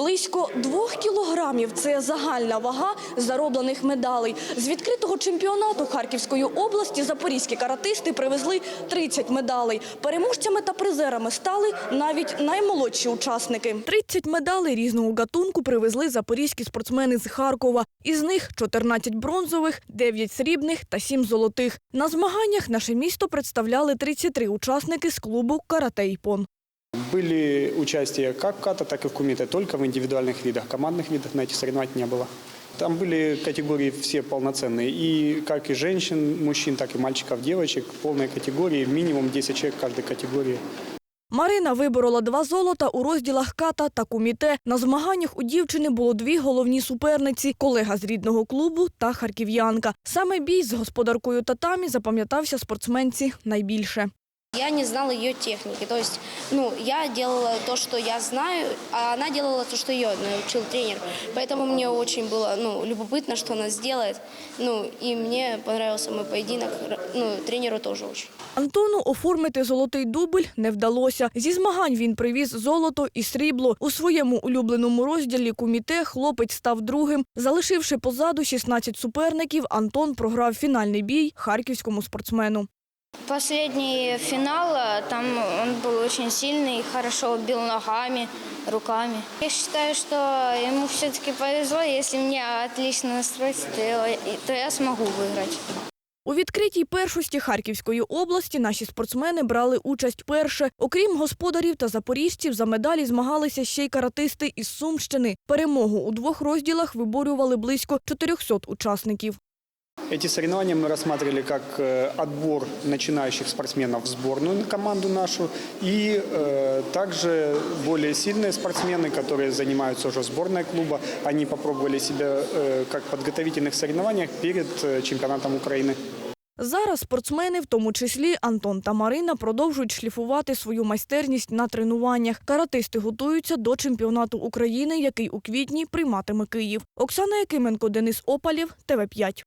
Близько двох кілограмів – це загальна вага зароблених медалей. З відкритого чемпіонату Харківської області запорізькі каратисти привезли 30 медалей. Переможцями та призерами стали навіть наймолодші учасники. 30 медалей різного гатунку привезли запорізькі спортсмени з Харкова. Із них 14 бронзових, 9 срібних та 7 золотих. На змаганнях наше місто представляли 33 учасники з клубу «Карате Іпон». Были участия как в ката, так и в кумите, только в индивидуальных видах. Командных видах на этих соревнованиях не было. Там были категории все полноценные, и как и женщин, мужчин, так и мальчиков, девочек, полные категории, минимум 10 человек в каждой категории. Марина виборола два золота у розділах ката та куміте. На змаганнях у дівчини було дві головні суперниці – колега з рідного клубу та харків'янка. Саме бій з господаркою татамі запам'ятався спортсменці найбільше. Я не знала ее техники. То есть, ну, я делала то, что я знаю, а она делала то, что ее научил тренер. Поэтому мне очень было, ну, любопытно, что она сделает. Ну, и мне понравился мой поединок. Ну, тренеру тоже очень. Антону оформити золотий дубль не вдалося. Зі змагань він привіз золото і срібло. У своєму улюбленому розділі куміте хлопець став другим. Залишивши позаду 16 суперників, Антон програв фінальний бій харківському спортсмену. Последний финал, э, там он был очень сильный, хорошо бил ногами, руками. Я считаю, что ему все-таки повезло. Если мне отлично настроиться, то я, то я смогу выиграть. У відкритій першості Харківської області наші спортсмени брали участь перше. Окрім господарів та запоріжців, за медалі змагалися ще й каратисти із Сумщини. Перемогу у двох розділах виборювали близько 400 учасників. Эти соревнования мы рассматривали как э, отбор начинающих спортсменов в сборную команду нашу и э, также более сильные спортсмены, которые занимаются уже в сборной клуба, они попробовали себя э, как в подготовительных соревнованиях перед э, чемпионатом Украины. Зараз спортсмени, в тому числі Антон та Марина, продовжують шліфувати свою майстерність на тренуваннях. Каратисти готуються до чемпіонату України, який у квітні прийматиме Київ. Оксана Якименко, Денис Опалів, ТВ 5